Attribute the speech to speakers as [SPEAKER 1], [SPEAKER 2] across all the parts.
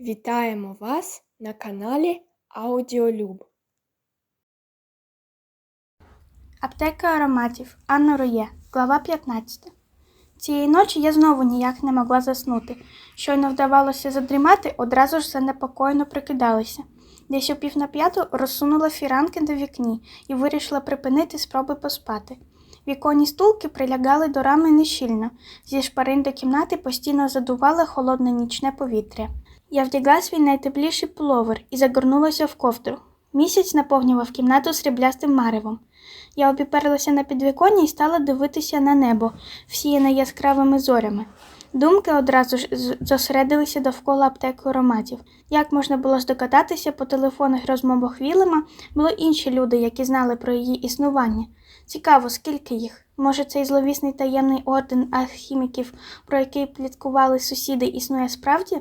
[SPEAKER 1] Вітаємо вас на каналі Аудіолюб.
[SPEAKER 2] Аптека ароматів Анна Роє, глава 15. Цієї ночі я знову ніяк не могла заснути. Щойно вдавалося задрімати, одразу ж занепокоєно прикидалася. Десь о пів на п'яту розсунула фіранки на вікні і вирішила припинити спроби поспати. Віконні стулки прилягали до рами нещільно, зі шпарин до кімнати постійно задувало холодне нічне повітря. Я вдягла свій найтепліший пуловер і загорнулася в ковдру. Місяць наповнював кімнату сріблястим маревом. Я обіперлася на підвіконня і стала дивитися на небо, всіяне яскравими зорями. Думки одразу ж зосередилися довкола аптеки ароматів. Як можна було здогадатися по телефонних розмовах Вілема, були інші люди, які знали про її існування. Цікаво, скільки їх? Може, цей зловісний таємний орден алхіміків, про який пліткували сусіди, існує справді?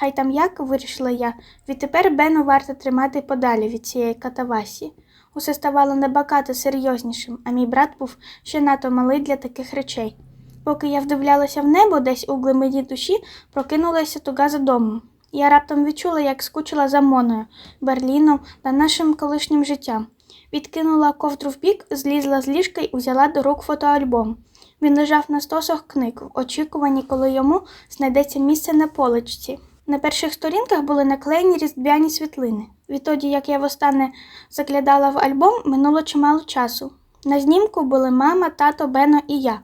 [SPEAKER 2] Хай там як, вирішила я, відтепер Бену варто тримати подалі від цієї катавасії. Усе ставало набагато серйознішим, а мій брат був ще надто малий для таких речей. Поки я вдивлялася в небо, десь у глибині душі прокинулася туга за домом. Я раптом відчула, як скучила за Моною, Берліном та нашим колишнім життям. Відкинула ковдру вбік, злізла з ліжка і узяла до рук фотоальбом. Він лежав на стосах книг, в очікуванні, коли йому знайдеться місце на поличці. На перших сторінках були наклеєні різдвяні світлини. Відтоді, як я востаннє заглядала в альбом, минуло чимало часу. На знімку були мама, тато, Бено і я.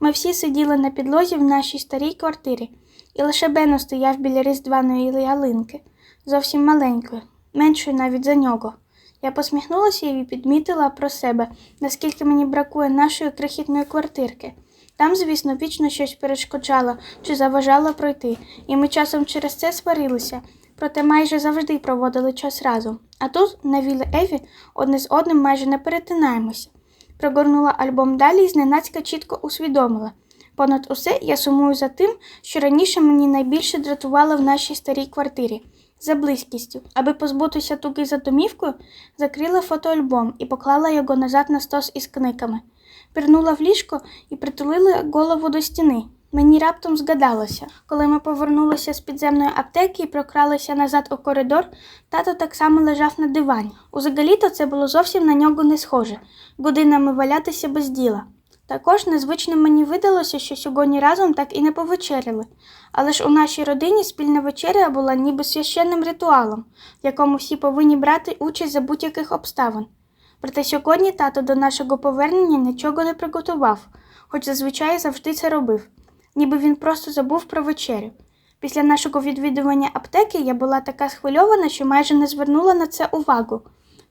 [SPEAKER 2] Ми всі сиділи на підлозі в нашій старій квартирі, і лише Бено стояв біля різдвяної ялинки, зовсім маленької, меншої навіть за нього. Я посміхнулася і підмітила про себе, наскільки мені бракує нашої крихітної квартирки. Там, звісно, вічно щось перешкоджало чи заважало пройти, і ми часом через це сварилися, проте майже завжди проводили час разом. А тут, на вілі Еві, одне з одним майже не перетинаємося. Прогорнула альбом далі і зненацька чітко усвідомила. Понад усе я сумую за тим, що раніше мені найбільше дратувало в нашій старій квартирі за близькістю. Аби позбутися туги за домівкою, закрила фотоальбом і поклала його назад на стос із книгами. Пірнула в ліжко і притулила голову до стіни. Мені раптом згадалося, коли ми повернулися з підземної аптеки і прокралися назад у коридор, тато так само лежав на дивані. Узагалі-то це було зовсім на нього не схоже годинами валятися без діла. Також незвичним мені видалося, що сьогодні разом так і не повечеряли. Але ж у нашій родині спільна вечеря була ніби священним ритуалом, в якому всі повинні брати участь за будь-яких обставин. Проте сьогодні тато до нашого повернення нічого не приготував, хоч зазвичай завжди це робив, ніби він просто забув про вечерю. Після нашого відвідування аптеки я була така схвильована, що майже не звернула на це увагу.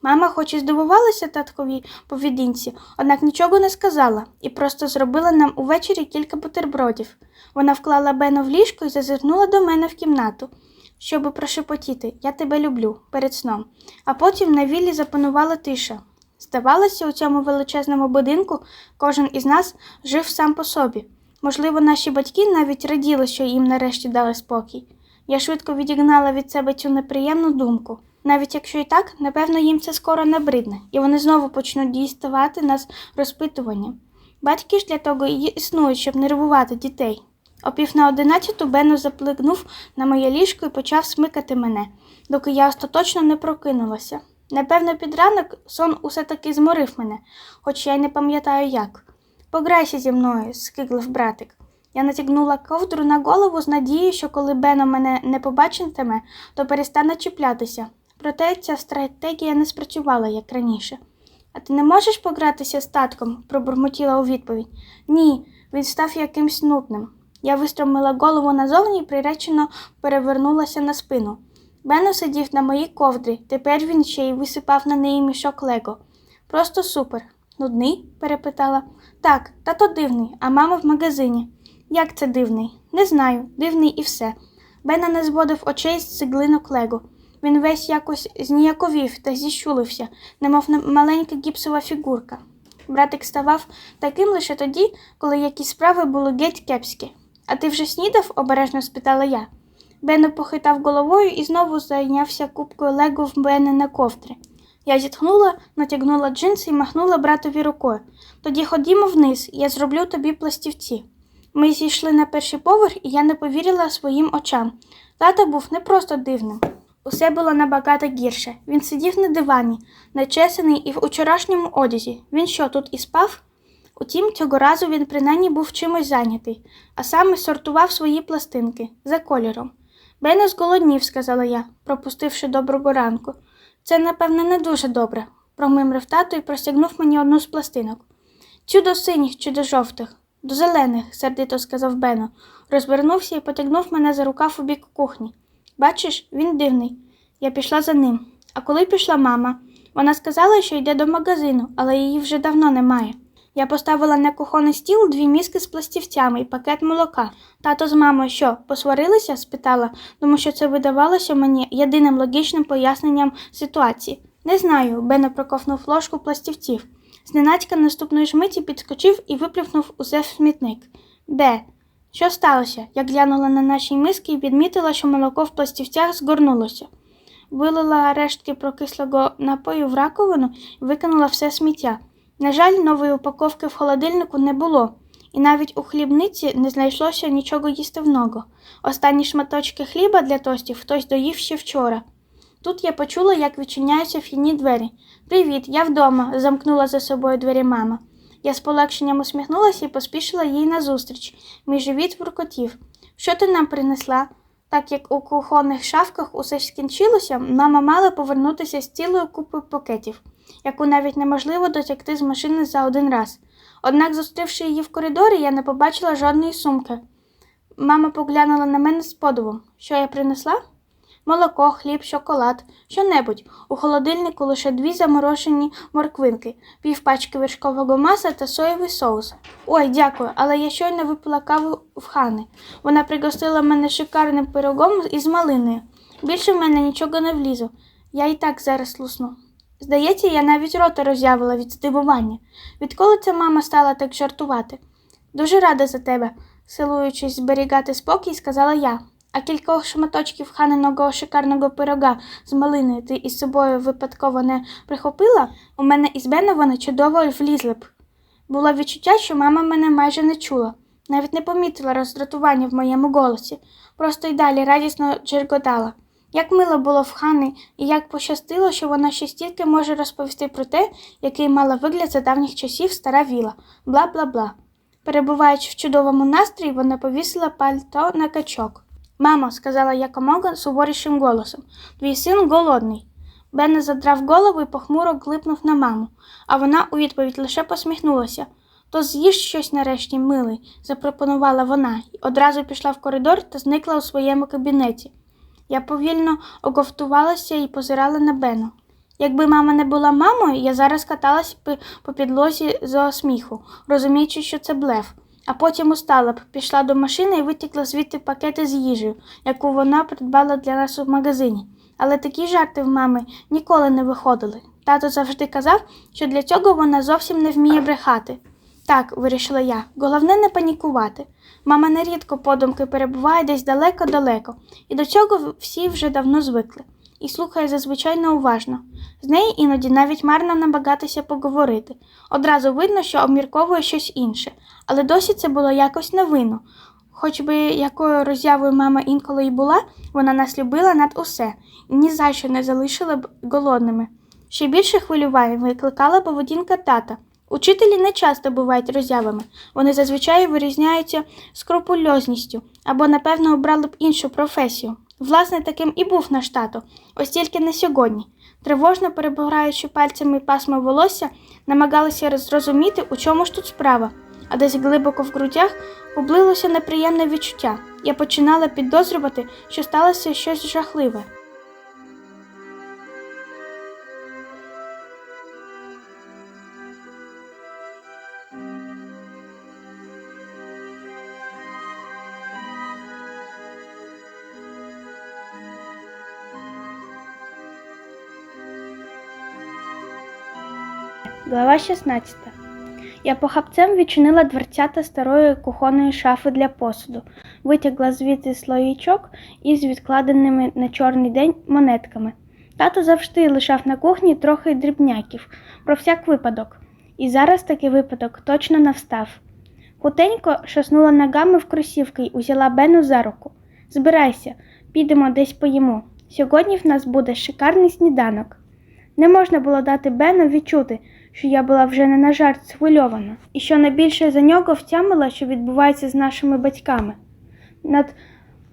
[SPEAKER 2] Мама хоч і здивувалася татковій поведінці, однак нічого не сказала і просто зробила нам увечері кілька бутербродів. Вона вклала Бена в ліжко і зазирнула до мене в кімнату, щоби прошепотіти Я тебе люблю перед сном. А потім на віллі запанувала тиша. Здавалося, у цьому величезному будинку кожен із нас жив сам по собі. Можливо, наші батьки навіть раділи, що їм нарешті дали спокій. Я швидко відігнала від себе цю неприємну думку. Навіть якщо і так, напевно, їм це скоро набридне, і вони знову почнуть діставати нас розпитуванням. Батьки ж для того і існують, щоб нервувати дітей. О пів на одинадцяту Бено заплигнув на моє ліжко і почав смикати мене, доки я остаточно не прокинулася. Напевно, під ранок сон усе таки зморив мене, хоч я й не пам'ятаю як. Пограйся зі мною, скиглив братик. Я натягнула ковдру на голову з надією, що коли Бено мене не побачитиме, то перестане чіплятися. Проте ця стратегія не спрацювала, як раніше. А ти не можеш погратися з татком? пробурмотіла у відповідь. Ні, він став якимсь нудним. Я вистромила голову назовні і приречено перевернулася на спину. Бено сидів на моїй ковдрі, тепер він ще й висипав на неї мішок лего. Просто супер. Нудний? перепитала. Так, тато дивний, а мама в магазині. Як це дивний? Не знаю, дивний і все. Бена не зводив очей з цеглинок лего. Він весь якось зніяковів та зіщулився, немов маленька гіпсова фігурка. Братик ставав таким лише тоді, коли якісь справи були геть кепські. А ти вже снідав? обережно спитала я. Бено похитав головою і знову зайнявся купкою лего в мене на ковдрі. Я зітхнула, натягнула джинси і махнула братові рукою. Тоді ходімо вниз, я зроблю тобі пластівці. Ми зійшли на перший поверх, і я не повірила своїм очам. Тата був не просто дивним. Усе було набагато гірше. Він сидів на дивані, нечесаний і в учорашньому одязі. Він що, тут і спав? Утім, цього разу він принаймні був чимось зайнятий, а саме сортував свої пластинки за кольором. Бене зголоднів, сказала я, пропустивши доброго ранку. Це, напевне, не дуже добре, промимрив тато і простягнув мені одну з пластинок. Цю до синіх чи до жовтих, до зелених, сердито сказав Бено, розвернувся і потягнув мене за рукав у бік кухні. Бачиш, він дивний. Я пішла за ним. А коли пішла мама, вона сказала, що йде до магазину, але її вже давно немає. Я поставила на кухонний стіл дві міски з пластівцями і пакет молока. Тато з мамою що, посварилися? спитала, тому що це видавалося мені єдиним логічним поясненням ситуації. Не знаю, Бено проковнув ложку пластівців. Зненацька наступної ж миті підскочив і виплюхнув усе в смітник. Де? Що сталося? Я глянула на наші миски і відмітила, що молоко в пластівцях згорнулося. Вилила рештки прокислого напою в раковину і викинула все сміття. На жаль, нової упаковки в холодильнику не було, і навіть у хлібниці не знайшлося нічого їстивного. Останні шматочки хліба для тостів хтось доїв ще вчора. Тут я почула, як відчиняються вхідні двері. Привіт, я вдома, замкнула за собою двері мама. Я з полегшенням усміхнулася і поспішила їй назустріч. Мій живіт буркотів. Що ти нам принесла? Так як у кухонних шафках усе скінчилося, мама мала повернутися з цілою купою пакетів, яку навіть неможливо дотягти з машини за один раз. Однак, зустрівши її в коридорі, я не побачила жодної сумки. Мама поглянула на мене з подивом. Що я принесла? Молоко, хліб, шоколад, що-небудь. У холодильнику лише дві заморожені морквинки, півпачки вершкового масла та соєвий соус. Ой, дякую, але я щойно випила каву в хани. Вона пригостила мене шикарним пирогом із малиною. Більше в мене нічого не влізу. Я і так зараз лусну. Здається, я навіть рота роззявила від здивування. Відколи ця мама стала так жартувати? Дуже рада за тебе, силуючись зберігати спокій, сказала я. А кількох шматочків ханиного шикарного пирога з малиною ти із собою випадково не прихопила, у мене із Бена вони чудово влізли б. Було відчуття, що мама мене майже не чула, навіть не помітила роздратування в моєму голосі, просто й далі радісно джерготала. Як мило було в Хани, і як пощастило, що вона ще стільки може розповісти про те, який мала вигляд за давніх часів стара віла, бла бла бла. Перебуваючи в чудовому настрої, вона повісила пальто на качок. Мамо, сказала якомога суворішим голосом, твій син голодний. Бене задрав голову і похмуро глипнув на маму, а вона у відповідь лише посміхнулася. То з'їж щось нарешті, милий, запропонувала вона, і одразу пішла в коридор та зникла у своєму кабінеті. Я повільно оговтувалася і позирала на Бену. Якби мама не була мамою, я зараз каталась би по підлозі з сміху, розуміючи, що це блеф. А потім устала б, пішла до машини і витікла звідти пакети з їжею, яку вона придбала для нас у магазині. Але такі жарти в мами ніколи не виходили. Тато завжди казав, що для цього вона зовсім не вміє брехати. Так, вирішила я, головне не панікувати. Мама нерідко подумки перебуває десь далеко-далеко, і до цього всі вже давно звикли, і слухає зазвичай неуважно. З неї іноді навіть марно намагатися поговорити. Одразу видно, що обмірковує щось інше, але досі це було якось невинно. Хоч би якою роззявою мама інколи й була, вона нас любила над усе і ні за що не залишила б голодними. Ще більше хвилювань викликала поведінка тата. Учителі не часто бувають роззявами, вони зазвичай вирізняються скрупульозністю або, напевно, обрали б іншу професію. Власне, таким і був наш тато, ось тільки не сьогодні. Тривожно перебираючи пальцями пасмо волосся, намагалися зрозуміти, у чому ж тут справа, а десь глибоко в грудях облилося неприємне відчуття. Я починала підозрювати, що сталося щось жахливе. Глава 16. Я похапцем відчинила дверцята старої кухонної шафи для посуду, витягла звідти слоїчок із відкладеними на чорний день монетками. Тато завжди лишав на кухні трохи дрібняків, про всяк випадок. І зараз такий випадок точно навстав. Хутенько шаснула ногами в кросівки й узяла Бену за руку. Збирайся, підемо десь поїмо. Сьогодні в нас буде шикарний сніданок. Не можна було дати Бену відчути, що я була вже не на жарт схвильована, і що найбільше за нього втямила, що відбувається з нашими батьками. Над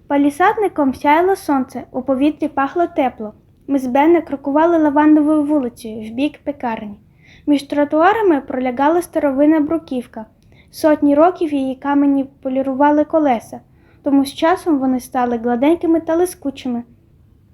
[SPEAKER 2] палісадником сяяло сонце, у повітрі пахло тепло. Ми з Бене крокували лавандовою вулицею в бік пекарні. Між тротуарами пролягала старовина бруківка. Сотні років її камені полірували колеса, тому з часом вони стали гладенькими та лискучими.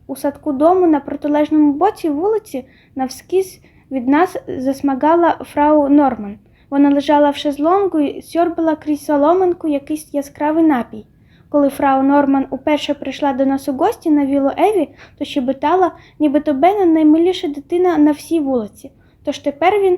[SPEAKER 2] У садку дому на протилежному боці вулиці навскіз від нас засмагала фрау Норман. Вона лежала в шезлонгу і сьорбала крізь соломинку якийсь яскравий напій. Коли фрау Норман уперше прийшла до нас у гості на вілу Еві, то щебетала, нібито Бена наймиліша дитина на всій вулиці. Тож тепер він,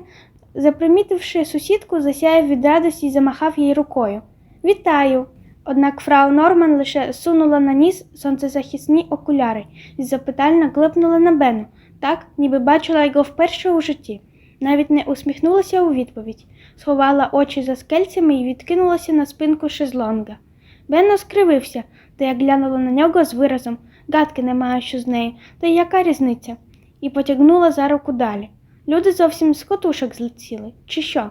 [SPEAKER 2] запримітивши сусідку, засяяв від радості і замахав їй рукою. Вітаю! Однак фрау Норман лише сунула на ніс сонцезахисні окуляри і запитально глипнула на Бену, так, ніби бачила його вперше у житті. Навіть не усміхнулася у відповідь, сховала очі за скельцями і відкинулася на спинку шезлонга. Бенно скривився, та я глянула на нього з виразом гадки немає, що з нею, та й яка різниця, і потягнула за руку далі. Люди зовсім з котушок злетіли, чи що?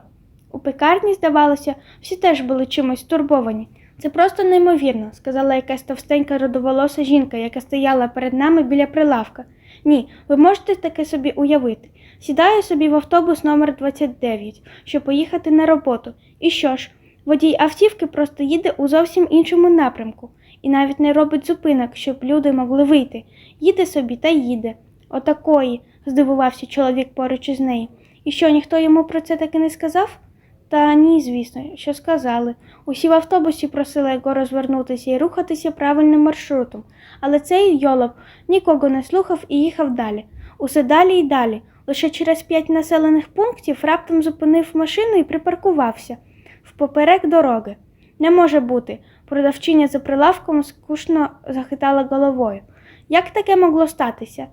[SPEAKER 2] У пекарні, здавалося, всі теж були чимось стурбовані. Це просто неймовірно, сказала якась товстенька родоволоса жінка, яка стояла перед нами біля прилавка. Ні, ви можете таке собі уявити. Сідаю собі в автобус номер 29, щоб поїхати на роботу. І що ж, водій автівки просто їде у зовсім іншому напрямку і навіть не робить зупинок, щоб люди могли вийти. Їде собі та їде. Отакої, здивувався чоловік поруч із нею. І що, ніхто йому про це таки не сказав? Та ні, звісно, що сказали. Усі в автобусі просили його розвернутися і рухатися правильним маршрутом, але цей йолоп нікого не слухав і їхав далі. Усе далі і далі. Лише через п'ять населених пунктів раптом зупинив машину і припаркувався впоперек дороги. Не може бути. Продавчиня за прилавком скучно захитала головою. Як таке могло статися?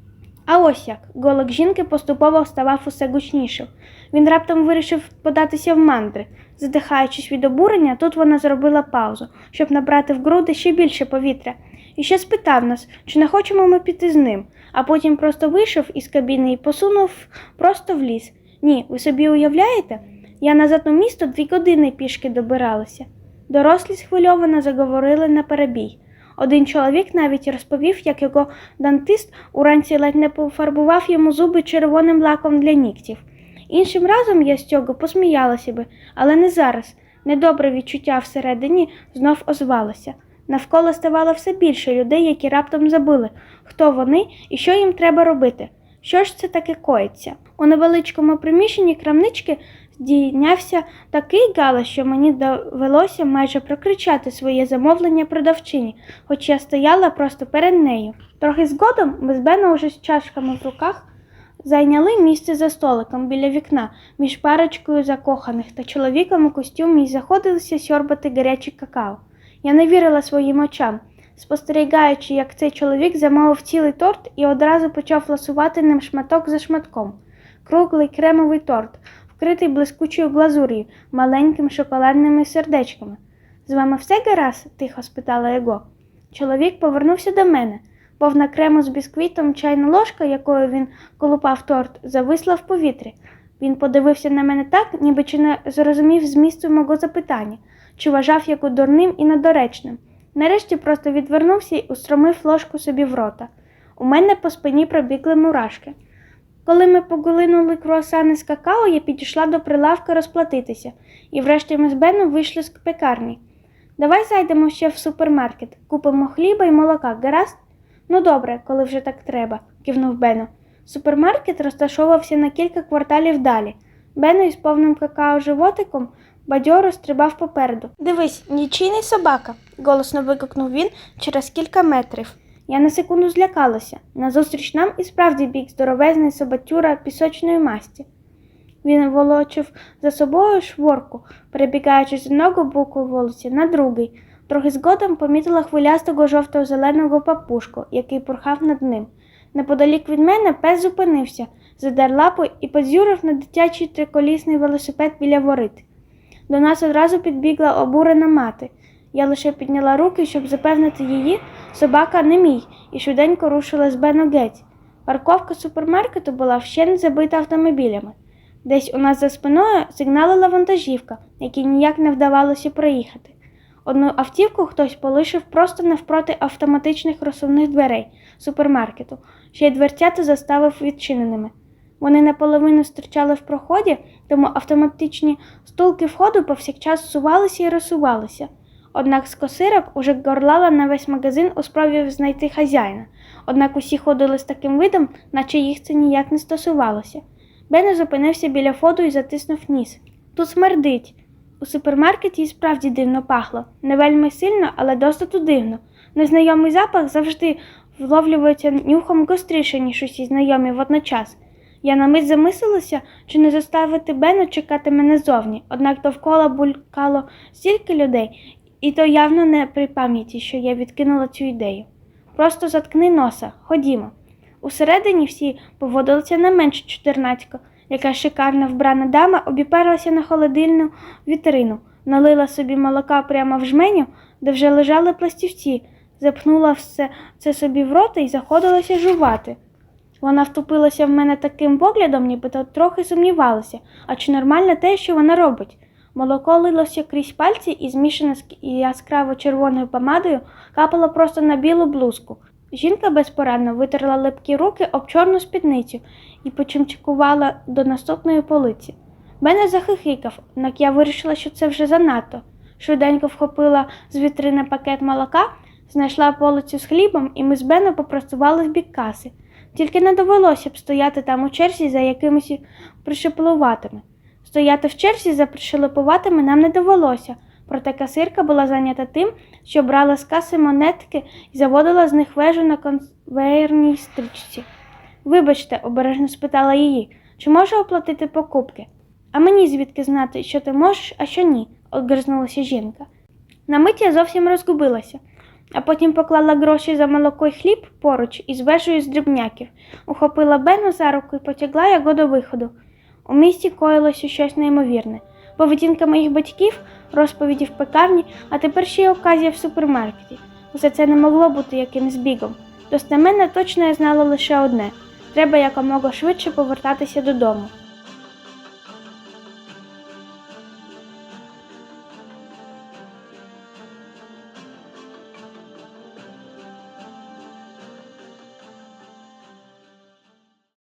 [SPEAKER 2] А ось як голок жінки поступово ставав усе гучнішим. Він раптом вирішив податися в мандри. Задихаючись від обурення, тут вона зробила паузу, щоб набрати в груди ще більше повітря, і ще спитав нас, чи не хочемо ми піти з ним, а потім просто вийшов із кабіни і посунув просто в ліс. Ні, ви собі уявляєте? Я назад у місто дві години пішки добиралася. Дорослі схвильовано заговорили на перебій. Один чоловік навіть розповів, як його дантист уранці ледь не пофарбував йому зуби червоним лаком для нігтів. Іншим разом я з цього посміялася би, але не зараз. Недобре відчуття всередині знов озвалося. Навколо ставало все більше людей, які раптом забули, хто вони і що їм треба робити. Що ж це таке коїться? У невеличкому приміщенні крамнички здійнявся такий галас, що мені довелося майже прокричати своє замовлення продавчині, хоч я стояла просто перед нею. Трохи згодом ми з Беном уже з чашками в руках зайняли місце за столиком біля вікна між парочкою закоханих та чоловіком у костюмі і заходилися сьорбати гаряче какао. Я не вірила своїм очам, спостерігаючи, як цей чоловік замовив цілий торт і одразу почав ласувати ним шматок за шматком. Круглий кремовий торт, вкритий блискучою глазур'ю, маленькими шоколадними сердечками. З вами все гаразд? тихо спитала його. Чоловік повернувся до мене. Повна крему з бісквітом чайна ложка, якою він колупав торт, зависла в повітрі. Він подивився на мене так, ніби чи не зрозумів змісту мого запитання, чи вважав його дурним і недоречним. Нарешті просто відвернувся і устромив ложку собі в рота. У мене по спині пробігли мурашки. Коли ми поглинули круасани з какао, я підійшла до прилавка розплатитися, і врешті ми з Беном вийшли з пекарні. Давай зайдемо ще в супермаркет, купимо хліба і молока, гаразд? Ну добре, коли вже так треба, кивнув Бено. Супермаркет розташовувався на кілька кварталів далі. Бено із повним какао животиком бадьоро стрибав попереду. Дивись, нічийний собака, голосно викликнув він через кілька метрів. Я на секунду злякалася. Назустріч нам і справді біг здоровезний собатюра пісочної масті. Він волочив за собою шворку, перебігаючи з одного боку вулиці на другий. Трохи згодом помітила хвилястого жовто-зеленого папушку, який порхав над ним. Неподалік від мене пес зупинився, задер лапу і позюрив на дитячий триколісний велосипед біля ворит. До нас одразу підбігла обурена мати. Я лише підняла руки, щоб запевнити її, собака не мій, і швиденько рушила з Бену геть. Парковка супермаркету була вщент забита автомобілями. Десь у нас за спиною сигналила вантажівка, якій ніяк не вдавалося проїхати. Одну автівку хтось полишив просто навпроти автоматичних розсувних дверей супермаркету, ще й дверцята заставив відчиненими. Вони наполовину стирчали в проході, тому автоматичні стулки входу повсякчас сувалися і розсувалися. Однак з косирок уже горлала на весь магазин у спробі знайти хазяїна. Однак усі ходили з таким видом, наче їх це ніяк не стосувалося. Бене зупинився біля входу і затиснув ніс. Тут смердить. У супермаркеті і справді дивно пахло. Не вельми сильно, але досить дивно. Незнайомий запах завжди вловлюється нюхом гостріше, ніж усі знайомі водночас. Я на мить замислилася, чи не заставити Бена чекати мене зовні, однак довкола булькало стільки людей, і то явно не при пам'яті, що я відкинула цю ідею. Просто заткни носа, ходімо. Усередині всі поводилися не менш чотирнацько. Яка шикарна вбрана дама обіперлася на холодильну вітрину, налила собі молока прямо в жменю, де вже лежали пластівці, запхнула все це собі в рота і заходилася жувати. Вона втупилася в мене таким поглядом, нібито трохи сумнівалася, а чи нормально те, що вона робить. Молоко лилося крізь пальці і змішане з яскраво червоною помадою капало просто на білу блузку. Жінка безпорадно витерла липкі руки об чорну спідницю і почимчикувала до наступної полиці. Мене захихикав, однак я вирішила, що це вже занадто. Швиденько вхопила з вітрини пакет молока, знайшла полицю з хлібом, і ми з Беном попрацювали в бік каси. Тільки не довелося б стояти там у черзі за якимись пришепелуватими. Стояти в черзі за пришелепуватими нам не довелося, проте касирка була зайнята тим, що брала з каси монетки і заводила з них вежу на конвейерній стрічці. Вибачте, обережно спитала її, чи можу оплатити покупки? А мені звідки знати, що ти можеш, а що ні, огризнулася жінка. На мить я зовсім розгубилася, а потім поклала гроші за молоко й хліб поруч із вежею з дрібняків, ухопила Бену за руку і потягла його до виходу. У місті коїлося щось неймовірне. Поведінка моїх батьків, розповіді в пекарні, а тепер ще й оказія в супермаркеті. Усе це не могло бути якимсь бігом. Достеменно точно я знала лише одне треба якомога швидше повертатися додому.